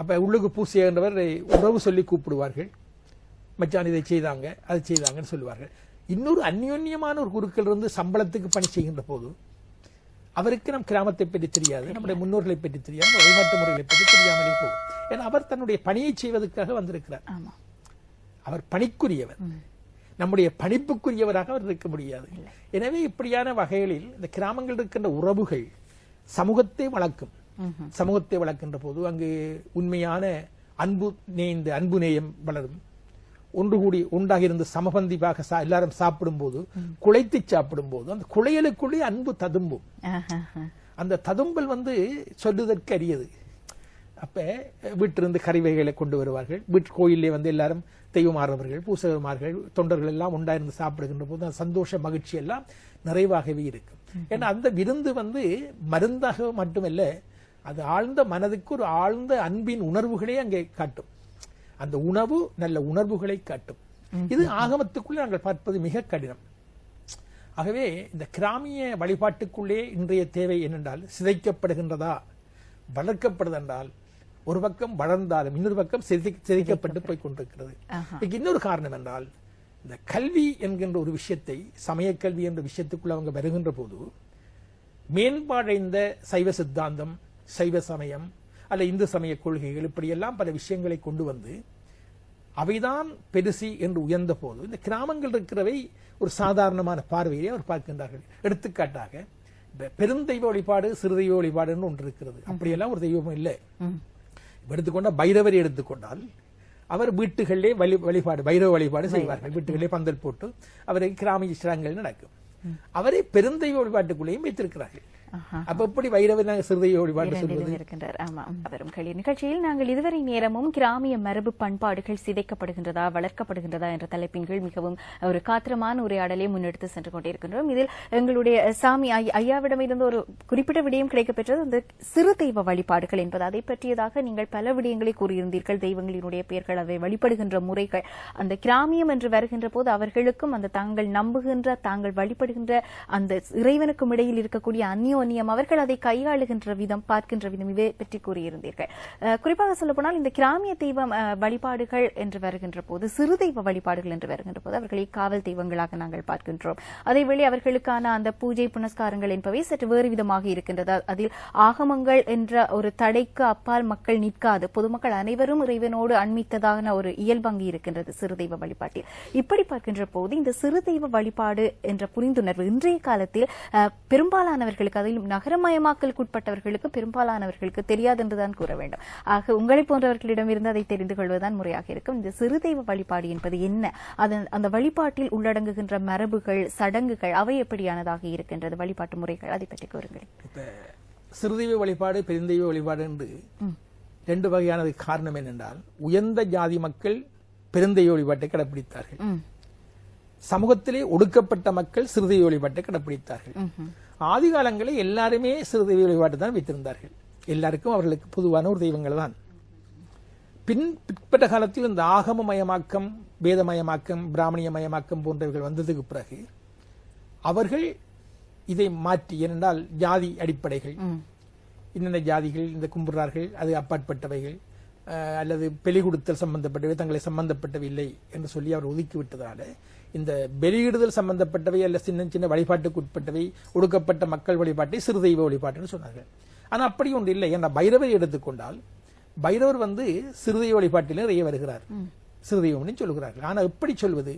அப்ப உள்ளுக்கு பூசியன்றவர் உறவு சொல்லி கூப்பிடுவார்கள். மச்சான் இதை செய்தாங்க அதை செய்தாங்கன்னு சொல்லுவார்கள். இன்னொரு அந்யோன்யமான ஒரு குருக்கள் இருந்து சம்பளத்துக்கு பணி செய்கின்ற போது அவருக்கு நம் கிராமத்தை பற்றி தெரியாது நம்முடைய முன்னோர்களை பற்றி தெரியாது வழிபாட்டு முறைகளை பற்றி தெரியாமலே போகும். ஏன்னா அவர் தன்னுடைய பணியை செய்வதற்காக வந்திருக்கிறார். அவர் பணிக்குரியவர். நம்முடைய பணிப்புக்குரியவராக அவர் இருக்க முடியாது. எனவே இப்படியான வகைகளில் இந்த கிராமங்கள் இருக்கின்ற உறவுகள் சமூகத்தை வளர்க்கும். சமூகத்தை வளர்க்கின்ற போது அங்கு உண்மையான அன்பு நேய்ந்த அன்பு நேயம் வளரும். ஒன்று கூடி ஒன்றாக இருந்து சமபந்திப்பாக எல்லாரும் சாப்பிடும்போது குழைத்து சாப்பிடும்போது அந்த குழையலுக்குள்ளே அன்பு ததும்பும். அந்த ததும்பல் வந்து சொல்லுதற்கு அரியது. அப்ப வீட்டிலிருந்து கறிவைகளை கொண்டு வருவார்கள். வீட்டு கோயிலே வந்து எல்லாரும் தெய்வமாறவர்கள் பூசகமார்கள் தொண்டர்கள் எல்லாம் உண்டாயிருந்து சாப்பிடுகின்ற போது அந்த சந்தோஷ மகிழ்ச்சி எல்லாம் நிறைவாகவே இருக்கும். ஏன்னா அந்த விருந்து வந்து மருந்தாக மட்டுமல்ல அது ஆழ்ந்த மனதுக்கு ஒரு ஆழ்ந்த அன்பின் உணர்வுகளே அங்கே காட்டும். அந்த உணவு நல்ல உணர்வுகளை காட்டும். இது ஆகமத்துக்குள்ளே நாங்கள் பார்ப்பது மிக கடினம். ஆகவே இந்த கிராமிய வழிபாட்டுக்குள்ளே இன்றைய தேவை என்னென்றால் சிதைக்கப்படுகின்றதா? வளர்க்கப்படுதென்றால் ஒரு பக்கம் வளர்ந்தாலும் இன்னொரு பக்கம் சிதை- சிதைக்கப்பட்டு போய் கொண்டிருக்கிறது இதுக்கு இன்னொரு காரணம் என்றால் இந்த கல்வி என்கின்ற ஒரு விஷயத்தை சமய கல்வி என்ற விஷயத்துக்குள்ள அவங்க வருகின்ற போது மேம்பாடைந்த சைவ சித்தாந்தம் சைவ சமயம் அல்ல இந்து சமய கொள்கைகள் இப்படியெல்லாம் பல விஷயங்களை கொண்டு வந்து அவைதான் பெருசி என்று உயர்ந்த போது இந்த கிராமங்கள் இருக்கிறவை ஒரு சாதாரணமான பார்வையை அவர் பார்க்கின்றார்கள். எடுத்துக்காட்டாக பெருந்தெய்வ வழிபாடு சிறுதெய்வ வழிபாடுன்னு ஒன்று இருக்கிறது. அப்படியெல்லாம் ஒரு தெய்வம் இல்லை. எடுத்துக்கொண்டா பைரவரை எடுத்துக்கொண்டால் அவர் வீட்டுகளிலே வழி வழிபாடு பைரவ வழிபாடு செய்வார்கள். வீட்டுகளிலே பந்தல் போட்டு அவரை கிராம இஷ்டங்கள் நடக்கும். அவரை பெருந்தெய்வ வழிபாட்டுக்குள்ளேயும் வைத்திருக்கிறார்கள். அப்ப எப்படி சொல்வது? இரண்டிலும் இருக்கின்றார் ஆமா வரும் களி நிகழ்ச்சியில் நாங்கள் இதுவரை நேரமும் கிராமிய மரபு பண்பாடுகள் சிதைக்கப்படுகின்றதா வளர்க்கப்படுகின்றதா என்ற தலைப்பின் கீழ் மிகவும் ஒரு காத்திரமான உரையாடலை முன்னெடுத்து சென்று கொண்டிருக்கின்றோம். இதில் எங்களுடைய சாமி ஐ- ஐயாவிடமிருந்து ஒரு குறிப்பிட்ட விடயம் கிடைக்கப்பெற்றது. அந்த சிறு தெய்வ வழிபாடுகள் என்பது அதை பற்றியதாக நீங்கள் பல விடயங்களை கூறியிருந்தீர்கள். தெய்வங்களினுடைய பெயர்கள் அவை வழிபடுகின்ற முறைகள். அந்த கிராமியம் என்று வருகின்ற போது அவர்களுக்கும் அந்த தாங்கள் நம்புகின்ற தாங்கள் வழிபடுகின்ற அந்த இறைவனுக்கும் இடையில் இருக்கக்கூடிய அந்யோன்யம் அவர்கள் அதை கையாளுகின்ற விதம் பார்க்கின்ற விதம் இவை பற்றி கூறியிருந்தீர்கள். அஹ், குறிப்பாக சொல்லப்போனால் இந்த கிராமிய தெய்வம் வழிபாடுகள் என்று வருகின்ற போது சிறு தெய்வ வழிபாடுகள் என்று வருகின்ற போது அவர்களை காவல் தெய்வங்களாக நாங்கள் பார்க்கின்றோம். அதேவேளை அவர்களுக்கான அந்த பூஜை புனஸ்காரங்கள் என்பவை சற்று வேறு விதமாக இருக்கின்றது. அதில் ஆகமங்கள் என்ற ஒரு தடைக்கு அப்பால் மக்கள் நிற்காது. பொதுமக்கள் அனைவரும் இறைவனோடு அண்மித்ததான ஒரு இயல்பங்கு இருக்கின்றது சிறு தெய்வ வழிபாட்டில். இப்படி பார்க்கின்ற போது இந்த சிறு தெய்வ வழிபாடு என்ற புரிந்துணர்வு இன்றைய காலத்தில் அஹ், பெரும்பாலானவர்களுக்கு அதிலும் நகரமயமாக்கலுக்கு உட்பட்டவர்களுக்கு பெரும்பாலானவர்களுக்கு தெரியாது என்றுதான் கூற வேண்டும். ஆக உங்களை போன்றவர்களிடம் இருந்து அதை தெரிந்து கொள்வதுதான் முறையாக இருக்கும். இந்த சிறு தெய்வ வழிபாடு என்பது என்ன? அந்த வழிபாட்டில் உள்ளடங்குகின்ற மரபுகள் சடங்குகள் அவை எப்படியானதாக இருக்கின்றது? வழிபாட்டு முறைகள் அதை பற்றி கூறுங்கள். சிறுதெய்வ வழிபாடு பெருந்தெய்வ வழிபாடு என்று ரெண்டு வகையானது காரணம் என்னென்றால் உயர்ந்த ஜாதி மக்கள் பெருந்தெய்வ வழிபாட்டை கடைபிடித்தார்கள். சமூகத்திலே ஒடுக்கப்பட்ட மக்கள் சிறுதெய்வ வழிபாட்டை கடைபிடித்தார்கள் ஆதி காலங்களில் எல்லாருமே சிறுதெய்வ வழிபாட்டை தான் வைத்திருந்தார்கள். எல்லாருக்கும் அவர்களுக்கு பொதுவான ஒரு தெய்வங்கள் தான் பின் பிற்பட்ட காலத்தில் இந்த ஆகமமயமாக்கம் வேதமயமாக்கம் பிராமணியமயமாக்கம் போன்றவைகள் வந்ததுக்கு பிறகு அவர்கள் இதை மாற்றி ஏனென்றால் ஜாதி அடிப்படைகள். இன்னென்ன ஜாதிகள் இந்த கும்பிடுறார்கள் அது அப்பாற்பட்டவைகள். அல்லது பெலி கொடுத்தல் சம்பந்தப்பட்டவை தங்களை சம்பந்தப்பட்டவை இல்லை என்று சொல்லி அவர் ஒதுக்கி விட்டதால இந்த வெளியிடுதல் சம்பந்தப்பட்டவை அல்ல சின்ன சின்ன வழிபாட்டுக்கு உட்பட்டவை ஒடுக்கப்பட்ட மக்கள் வழிபாட்டை சிறு தெய்வ வழிபாட்டுன்னு சொன்னார்கள். ஆனா அப்படி ஒன்று இல்லை. ஏன்னா பைரவரை எடுத்துக்கொண்டால் பைரவர் வந்து சிறுதெய்வ வழிபாட்டிலே நிறைய வருகிறார். சிறுதெய்வம்னு சொல்லுகிறார்கள் ஆனா எப்படி சொல்வது?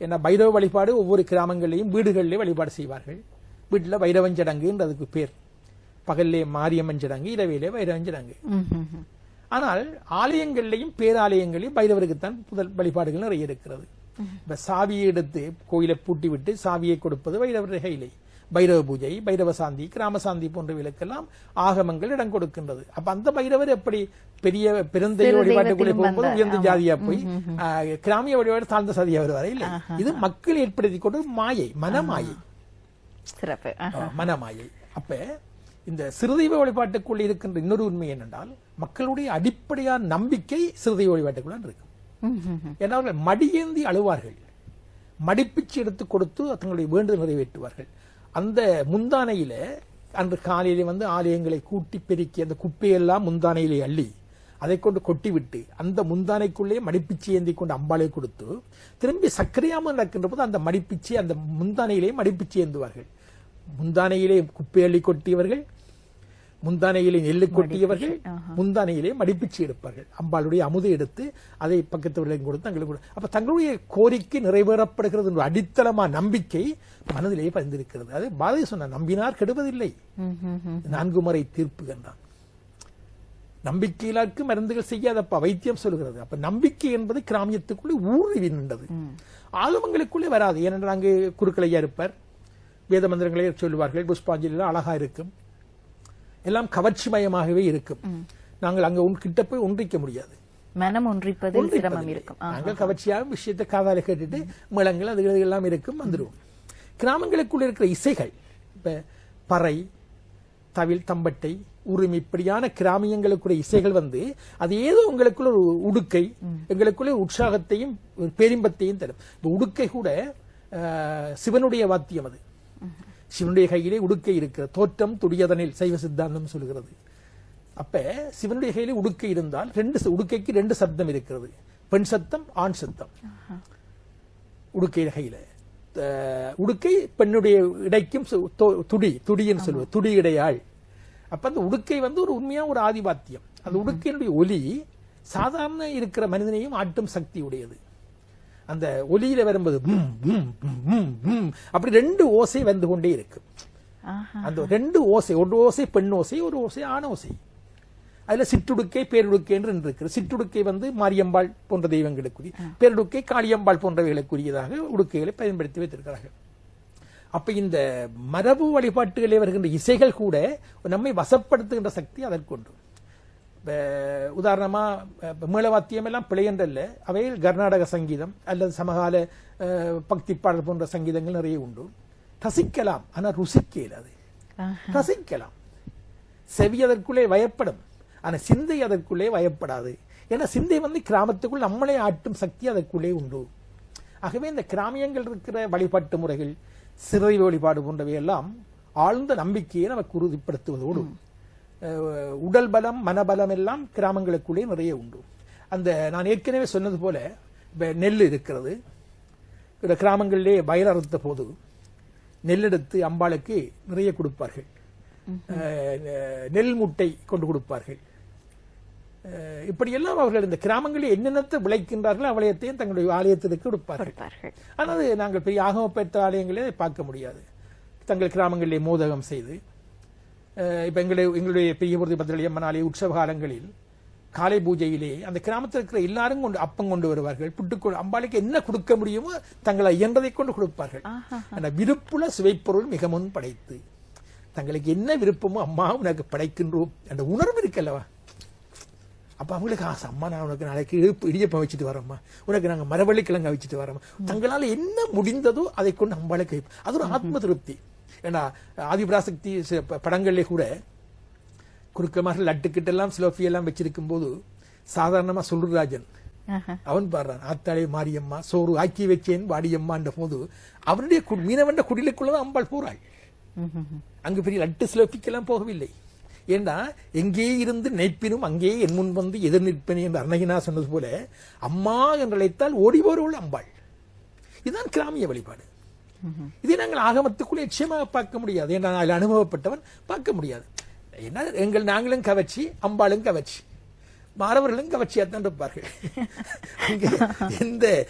ஏன்னா பைரவ வழிபாடு ஒவ்வொரு கிராமங்களிலையும் வீடுகளிலே வழிபாடு செய்வார்கள். வீட்டில் வைரவன் சடங்குன்னு அதுக்கு பேர். பகல்லே மாரியம்மன் சடங்கு இரவிலே வைரவன் சடங்கு. ஆனால் ஆலயங்கள்லையும் பேராலயங்களையும் பைரவருக்குத்தான் முதல் வழிபாடுகள் நிறைய இருக்கிறது. இப்ப சாவியை எடுத்து கோயிலை பூட்டி விட்டு சாவியை கொடுப்பது வைரவர் கையிலே பைரவ பூஜை பைரவ சாந்தி கிராம சாந்தி போன்றவைகளுக்கெல்லாம் ஆகமங்கள் இடம் கொடுக்கின்றது. அப்ப அந்த பைரவர் எப்படி பெரிய பெருந்தெய்வ சிறு வழிபாட்டுக்குள்ளே போகும்போது உயர்ந்த ஜாதியா போய் கிராமிய வழிபாடு தாழ்ந்த சாதியா வருவாரா இல்லை. இது மக்கள் ஏற்படுத்தி கொண்டு மாயை மனமாயை. சிறப்பு. மனமாயை. அப்ப இந்த சிறுதெய்வ வழிபாட்டுக்குள் இருக்கின்ற இன்னொரு உண்மை என்னென்றால் மக்களுடைய அடிப்படையான நம்பிக்கை சிறுதெய்வ வழிபாட்டுக்குள்ள இருக்கும் ம். ஏன்னா அவர்கள் மடியேந்தி அழுவார்கள். மடிப்பிச்சு எடுத்து கொடுத்து தங்களுடைய வேண்டுதல் நிறைவேற்றுவார்கள். அந்த முந்தானையில அன்று காலையிலே வந்து ஆலயங்களை கூட்டி பெருக்கி அந்த குப்பையெல்லாம் முந்தானையிலே அள்ளி அதை கொண்டு கொட்டிவிட்டு அந்த முந்தானைக்குள்ளே மடிப்பிச்சி ஏந்தி கொண்டு அம்பாளை கொடுத்து திரும்பி சக்கரையாமல் நடக்கின்ற போது அந்த மடிப்பிச்சி அந்த முந்தானையிலே மடிப்பிச்சி ஏந்துவார்கள். முந்தானையிலே குப்பை அள்ளி கொட்டியவர்கள் முந்தானையிலே நெல்லு கொட்டியவர்கள் முந்தானையிலே மடிப்பிச்சு எடுப்பார்கள் அம்பாளுடைய அமுதை எடுத்து அதை பக்கத்தவர்களுக்கு கொடுத்து தங்களுக்கு அப்ப தங்களுடைய கோரிக்கை நிறைவேறப்படுகிறது என்ற அடித்தளமா நம்பிக்கை மனதிலே பதிந்திருக்கிறது. அது பாரதி சொன்ன நம்பினார் கெடுவதில்லை. நான்கு முறை தீர்ப்பு கண்டான். நம்பிக்கையிலாருக்கு மருந்துகள் செய்யாதப்பா வைத்தியம் சொல்கிறது. அப்ப நம்பிக்கை என்பது கிராமியத்துக்குள்ளே ஊறி நின்றது. ஆகமங்களுக்குள்ளே வராது. ஏனென்றால் அங்கு குருக்களையா இருப்பார். வேத மந்திரங்களே சொல்லுவார்கள். புஷ்பாஞ்சலி அழகா இருக்கும். எல்லாம் கவர்ச்சிமயமாகவே இருக்கும். நாங்கள் அங்க கிட்ட போய் ஒன்றிக்க முடியாது. மனம் ஒன்றிப்பதில் சிரமம். இருக்கும். நாங்கள் கவர்ச்சியாக விஷயத்தை காதால கேட்டுட்டு முழங்கள் அது எல்லாம் இருக்கும் வந்துடுவோம் கிராமங்களுக்குள்ள இருக்கிற இசைகள் இப்ப பறை தவில் தம்பட்டை உரிமை இப்படியான கிராமியங்களுக்குரிய இசைகள் வந்து அது ஏதோ உங்களுக்குள்ள ஒரு உடுக்கை எங்களுக்குள்ள உற்சாகத்தையும் ஒரு பேரின்பத்தையும் தரும். இந்த உடுக்கை கூட சிவனுடைய வாத்தியம் அது. சிவனுடைய கையிலே உடுக்கை இருக்கிறது தோற்றம் துடியதனில் சைவ சித்தாந்தம் சொல்கிறது. அப்ப சிவனுடைய கையிலே உடுக்கை இருந்தால் ரெண்டு உடுக்கைக்கு ரெண்டு சப்தம் இருக்கிறது. பெண் சத்தம் ஆண் சத்தம் உடுக்கை கையில. உடுக்கை பெண்ணுடைய இடைக்கும் துடி துடின்னு சொல்லுவது துடி இடையாள். அப்ப அந்த உடுக்கை வந்து ஒரு உண்மையா ஒரு ஆதிபாத்தியம். அந்த உடுக்கையினுடைய ஒலி சாதாரண இருக்கிற மனிதனையும் ஆட்டும் சக்தி உடையது. அந்த ஒலியில வரும்போது அப்படி ரெண்டு ஓசை வந்து கொண்டே இருக்கு. அந்த ரெண்டு ஓசை ஒரு ஓசை பெண் ஓசை ஒரு ஓசை ஆண் ஓசை. அதுல சிற்றுடுக்கை பேருடுக்கை என்று இருக்கிறது சிற்றுடுக்கை வந்து மாரியம்பாள் போன்ற தெய்வங்களுக்குரிய பேருடுக்கை காளியம்பாள் போன்றவைகளுக்குரியதாக உடுக்கைகளை பயன்படுத்தி வைத்திருக்கிறார்கள். அப்ப இந்த மரபு வழிபாட்டுகளே வருகின்ற இசைகள் கூட நம்மை வசப்படுத்துகின்ற சக்தி அதற்கொண்டு. இப்ப உதாரணமா இப்ப மேளவாத்தியம் எல்லாம் பிழையன்றல்ல அவையில் கர்நாடக சங்கீதம் அல்லது சமகால பக்தி பாடல் போன்ற சங்கீதங்கள் நிறைய உண்டு ரசிக்கலாம் ஆனா ருசிக்க இயலாது. ரசிக்கலாம் செவி அதற்குள்ளே வயப்படும் ஆனா சிந்தை அதற்குள்ளே வயப்படாது ஏன்னா சிந்தை வந்து கிராமத்துக்குள் நம்மளே ஆட்டும் சக்தி அதற்குள்ளே உண்டு ஆகவே இந்த கிராமியங்கள் இருக்கிற வழிபாட்டு முறைகள் சிறை வழிபாடு போன்றவை எல்லாம் ஆழ்ந்த நம்பிக்கையை நமக்கு உறுதிப்படுத்துவதோடு உடல் பலம் மனபலம் எல்லாம் கிராமங்களுக்குள்ளே நிறைய உண்டு. அந்த நான் ஏற்கனவே சொன்னது போல இப்ப நெல் இருக்கிறது. கிராமங்களிலே வயல் அறுத்த போது நெல்லெடுத்து அம்பாளுக்கு நிறைய கொடுப்பார்கள். நெல் முட்டை கொண்டு கொடுப்பார்கள். இப்படியெல்லாம் அவர்கள் இந்த கிராமங்களில் என்னென்னத்தை விளைக்கின்றார்களோ அவளையத்தையும் தங்களுடைய ஆலயத்திற்கு கொடுப்பார்கள். ஆனால் நாங்கள் பெரிய ஆகம பெற்ற ஆலயங்களே பார்க்க முடியாது. தங்கள் கிராமங்களிலே மோதகம் செய்து இப்ப எங்களுடைய எங்களுடைய பெரியபுரதி பத்திரளியம்மன் ஆலய உற்சவ காலங்களில் காலை பூஜையிலே அந்த கிராமத்தில் இருக்கிற எல்லாரும் கொண்டு அப்பம் கொண்டு வருவார்கள் புட்டு அம்பாளுக்கு என்ன கொடுக்க முடியுமோ தங்களை இயன்றதை கொண்டு கொடுப்பார்கள். அந்த விருப்புல சுவைப்பொருள் மிக முன் படைத்து தங்களுக்கு என்ன விருப்பமோ அம்மா உனக்கு படைக்கின்றோம் அந்த உணர்வு இருக்கல்லவா அப்ப அவங்களுக்கு ஆசை அம்மா நான் உனக்கு நாளைக்கு இழுப்பு இடியப்பம் வச்சுட்டு வரேம்மா உனக்கு நாங்க மரவள்ளி கிழங்க வச்சுட்டு வரோம் தங்களால என்ன முடிந்ததோ அதை கொண்டு அம்பாளுக்கு. அது ஒரு ஆத்ம திருப்தி ஏன்னா ஆதிபராசக்தி சி- ப- படங்கள்ல கூட குறுக்கமாக லட்டுக்கிட்ட எல்லாம் சிலோஃபி எல்லாம் வச்சிருக்கும் போது சாதாரணமா சொல்லுராஜன். அவன் பாடுறான் ஆத்தாளே மாரியம்மா சோறு ஆக்கி வச்சேன் வாடியம்மான்ற போது அவனுடைய கு- மீனவன் குடிலுக்குள்ளதான் அம்பாள் போறாள். அங்கு பெரிய லட்டு சிலோபிக்கெல்லாம் போகவில்லை. ஏண்டா எங்கே இருந்து நினைப்பினும் அங்கே என் முன் வந்து எதிர் நிற்பேன் என்று அன்னையினா சொன்னது போல அம்மா என்று அழைத்தால் ஓடி வருவள் அம்பாள். இதுதான் கிராமிய வழிபாடு. இதை நாங்கள் ஆகமத்துக்குள்ளே நிச்சயமாக பார்க்க முடியாது. ஏன்னா அதில் அனுபவப்பட்டவன் பார்க்க முடியாது. ஏன்னா எங்கள் நாங்களும் கவர்ச்சி அம்பாளும் கவர்ச்சி. மாணவர்களும் கவர்ச்சியாத்தான் இருப்பார்கள். இந்த எந்த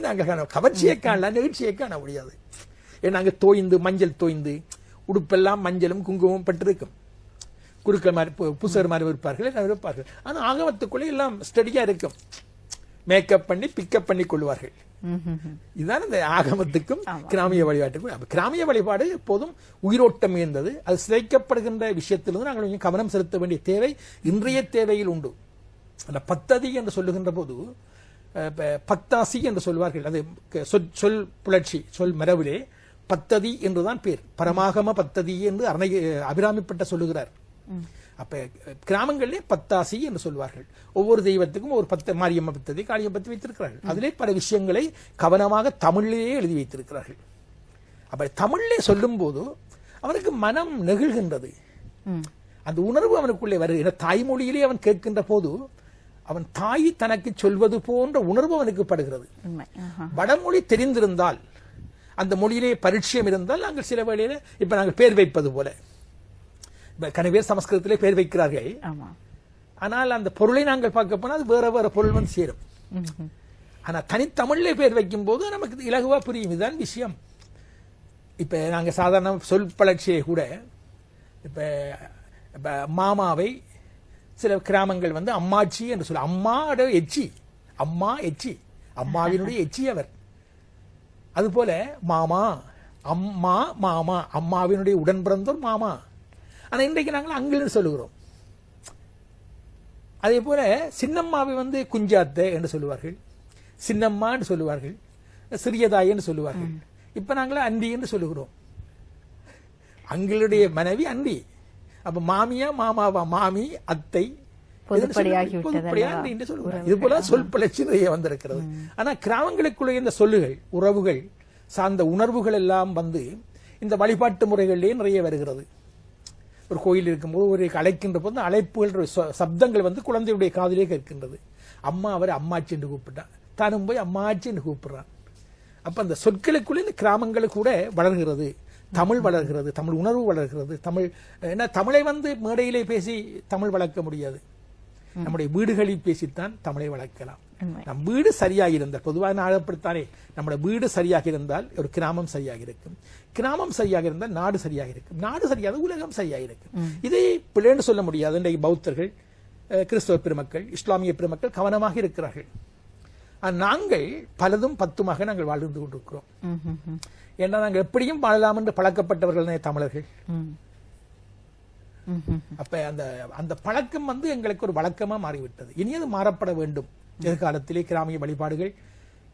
நாங்கள் காண கவர்ச்சியை காணலாம் நிகழ்ச்சியை காண முடியாது. ஏன்னா அங்கே தோய்ந்து மஞ்சள் தோய்ந்து உடுப்பெல்லாம் மஞ்சளும் குங்குமம் பட்டிருக்கும். குருக்கள் மாதிரி பு- மாதிரி இருப்பார்கள் எல்லாம் இருப்பார்கள். ஆனால் ஆகமத்துக்குள்ளே எல்லாம் ஸ்டடியாக இருக்கும். மேக்கப் பண்ணி பிக்கப் பண்ணி கொள்வார்கள். இதுதான் இந்த ஆகமத்துக்கும் கிராமிய வழிபாட்டுக்கும் கிராமிய வழிபாடு எப்போதும் உயிரோட்டம் இருந்தது அது சிதைக்கப்படுகின்ற விஷயத்திலிருந்து நாங்கள் கொஞ்சம் கவனம் செலுத்த வேண்டிய தேவை இன்றைய தேவையில் உண்டு. அந்த பத்ததி என்று சொல்லுகின்ற போது பத்தாசி என்று சொல்வார்கள். அது சொல் புலட்சி சொல் மரபிலே பத்ததி என்றுதான் பேர். பரமாகம பத்ததி என்று அரணை அபிராமிப்பட்ட சொல்லுகிறார். அப்ப கிராமங்களிலே பத்தாசி என்று சொல்வார்கள். ஒவ்வொரு தெய்வத்துக்கும் ஒரு பத்து மாரியம்ம பத்ததி காளியம் பத்தி வைத்திருக்கிறார்கள். அதிலே பல விஷயங்களை கவனமாக தமிழிலேயே எழுதி வைத்திருக்கிறார்கள். அப்ப தமிழிலே சொல்லும் போது அவருக்கு மனம் நெகிழ்கின்றது. அந்த உணர்வு அவனுக்குள்ளே ஏன்னா தாய்மொழியிலே அவன் கேட்கின்ற போது அவன் தாய் தனக்கு சொல்வது போன்ற உணர்வு அவனுக்கு படுகிறது. வடமொழி தெரிந்திருந்தால் அந்த மொழியிலே பரிச்சயம் இருந்தால் நாங்கள் சில வேளையில இப்ப நாங்கள் பேர் வைப்பது போல. கன பேர் சமஸ்கிருதத்திலே பேர் வைக்கிறார்கள். ஆனால் அந்த பொருளை நாங்கள் பார்க்க போனால் அது வேற வேற பொருள் வந்து சேரும். ஆனா தனித்தமிழ்ல பேர் வைக்கும் போது நமக்கு இலகுவா புரியும். இதுதான் விஷயம். இப்ப நாங்க சாதாரண சொல் பழற்சியை கூட இப்ப இப்ப மாமாவை சில கிராமங்கள் வந்து அம்மாச்சி என்று சொல்ல அம்மாட எச்சி அம்மா எச்சி அம்மாவினுடைய எச்சி அவர். அதுபோல மாமா அம்மா மாமா அம்மாவினுடைய உடன் பிறந்தோர் மாமா. ஆனா இன்றைக்கு நாங்கள் அங்கில் சொல்லுகிறோம். அதே போல சின்னம்மாவை வந்து குஞ்சாத்தை என்று சொல்லுவார்கள். சின்னம்மா என்று சொல்லுவார்கள். சிறியதாய் என்று சொல்லுவார்கள் இப்ப நாங்கள் அண்டி என்று சொல்லுகிறோம். அங்களுடைய மனைவி அண்டி. அப்ப மாமியா மாமாவா மாமி அத்தை இது போல சொல் பிழைச்சி நிறைய வந்திருக்கிறது ஆனா கிராமங்களுக்குள்ள இந்த சொல்லுகள் உறவுகள் சார்ந்த உணர்வுகள் எல்லாம் வந்து இந்த வழிபாட்டு முறைகளிலே நிறைய வருகிறது. ஒரு கோயில் இருக்கும்போது ஒரு அழைக்கின்ற போது அழைப்புகள் சப்தங்கள் வந்து குழந்தையுடைய காதிலே கேட்கின்றது. அம்மா அவரை அம்மாச்சி என்று கூப்பிட்டான் தானும் போய் அம்மாச்சி என்று கூப்பிடுறான். அப்ப அந்த சொற்களுக்குள்ள இந்த கிராமங்கள் கூட வளர்கிறது. தமிழ் வளர்கிறது தமிழ் உணர்வு வளர்கிறது. தமிழ் ஏன்னா தமிழை வந்து மேடையிலே பேசி தமிழ் வளர்க்க முடியாது. நம்முடைய வீடுகளில் பேசித்தான் தமிழை வளர்க்கலாம். நம் வீடு சரியாக இருந்தால் பொதுவாக நான் அப்படித்தானே நம்முடைய வீடு சரியாக இருந்தால் ஒரு கிராமம் சரியாக இருக்கும் கிராமம் சரியாக இருந்தால் நாடு சரியாக இருக்கும் நாடு சரியாக உலகம் சரியாக இருக்கும் இதை பிள்ளைன்னு சொல்ல முடியாது. இன்றைக்கு பௌத்தர்கள் கிறிஸ்தவ பெருமக்கள் இஸ்லாமிய பெருமக்கள் கவனமாக இருக்கிறார்கள். நாங்கள் பலதும் பத்துமாக நாங்கள் வாழ்ந்து கொண்டிருக்கிறோம். ஏன்னா நாங்கள் எப்படியும் வாழலாம் என்று பழக்கப்பட்டவர்கள் தமிழர்கள். அப்ப அந்த அந்த பழக்கம் வந்து எங்களுக்கு ஒரு வழக்கமா மாறிவிட்டது. இனி அது மாறப்பட வேண்டும். எதிர்காலத்திலே கிராமிய வழிபாடுகள்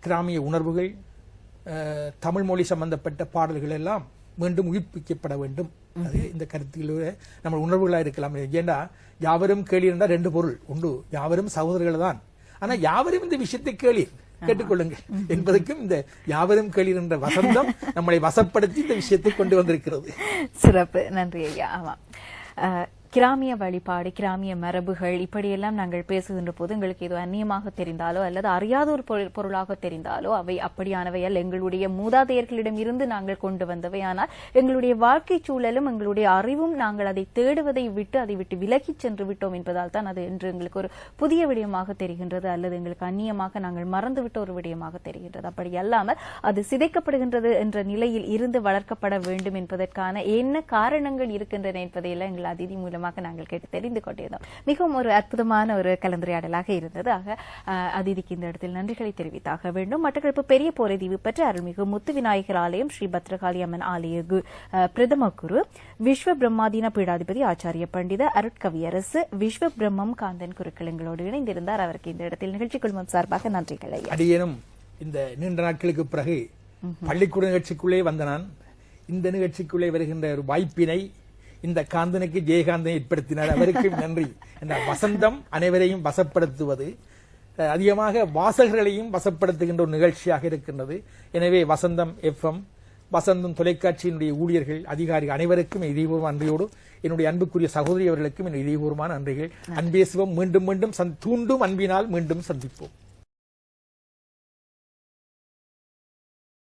கிராமிய உணர்வுகள் தமிழ் மொழி சம்பந்தப்பட்ட பாடல்கள் எல்லாம் மீண்டும் உயிர்ப்பிக்கப்பட வேண்டும். அது இந்த கருத்திலோட நம்ம உணர்வுகளா இருக்கலாம். ஏண்டா யாவரும் கேளீர்னா ரெண்டு பொருள் உண்டு. யாவரும் சகோதரர்கள் தான். ஆனா யாவரும் இந்த விஷயத்தை கேளீர் கேட்டுக்கொள்ளுங்கள். என்பதற்கும் இந்த யாவரும் கேளீர் என்ற வசந்தம் நம்மளை வசப்படுத்தி இந்த விஷயத்தை கொண்டு வந்திருக்கிறது. சிறப்பு. நன்றி ஐயா. ஆமா கிராமிய வழிபாடு கிராமிய மரபுகள் இப்படியெல்லாம் நாங்கள் பேசுகின்ற போது எங்களுக்கு ஏதோ அந்நியமாக தெரிந்தாலோ அல்லது அறியாத ஒரு பொருள்- பொருளாக தெரிந்தாலோ அவை அப்படியானவை அல்ல எங்களுடைய மூதாதையர்களிடம் இருந்து நாங்கள் கொண்டு வந்தவை. ஆனால் எங்களுடைய வாழ்க்கை சூழலும் எங்களுடைய அறிவும் நாங்கள் அதை தேடுவதை விட்டு அதை விட்டு விலகிச் சென்று விட்டோம் என்பதால் தான் அது என்று எங்களுக்கு ஒரு புதிய விடயமாக தெரிகின்றது அல்லது எங்களுக்கு அந்நியமாக நாங்கள் மறந்துவிட்ட ஒரு விடயமாக தெரிகின்றது. அப்படி அல்லாமல் அது சிதைக்கப்படுகின்றது என்ற நிலையில் இருந்து வளர்க்கப்பட வேண்டும் என்பதற்கான என்ன காரணங்கள் இருக்கின்றன என்பதையெல்லாம் எங்கள் அதிதி மூலம் மூலமாக நாங்கள் கேட்டு தெரிந்து கொண்டிருந்தோம் மிகவும் ஒரு அற்புதமான ஒரு கலந்துரையாடலாக இருந்தது. ஆக அதிதிக்கு இந்த இடத்தில் நன்றிகளை தெரிவித்தாக வேண்டும். மட்டக்களப்பு பெரிய போரைதீவு பெற்ற அருள்மிகு முத்து விநாயகர் ஆலயம் ஸ்ரீ பத்ரகாளி அம்மன் ஆலய பிரதம குரு விஸ்வ பிரம்மாதீன பீடாதிபதி ஆச்சாரிய பண்டித அருட்கவியரசு விஸ்வ பிரம்மம் காந்தன் குருக்கள் எங்களோடு இணைந்திருந்தார். அவருக்கு இந்த இடத்தில் நிகழ்ச்சி குழுமம் சார்பாக நன்றிகள் அடியேனும் இந்த நீண்ட நாட்களுக்கு பிறகு பள்ளிக்கூட நிகழ்ச்சிக்குள்ளே வந்த நான். இந்த நிகழ்ச்சிக்குள்ளே வருகின்ற ஒரு வாய்ப்பினை இந்த காந்தனுக்கு ஜெயகாந்தனை ஏற்படுத்தினார். அவருக்கும் நன்றி. என்ற வசந்தம் அனைவரையும் வசப்படுத்துவது அதிகமாக வாசகர்களையும் வசப்படுத்துகின்ற ஒரு நிகழ்ச்சியாக இருக்கின்றது. எனவே வசந்தம் எஃப்எம் வசந்தம் தொலைக்காட்சியினுடைய ஊழியர்கள் அதிகாரிகள் அனைவருக்கும் என் இதயபூர்வமான நன்றியோடு என்னுடைய அன்புக்குரிய சகோதரி அவர்களுக்கும் என் இதயபூர்வமான நன்றிகள். அன்பே சிவம். மீண்டும் மீண்டும் தூண்டும் அன்பினால் மீண்டும் சந்திப்போம்.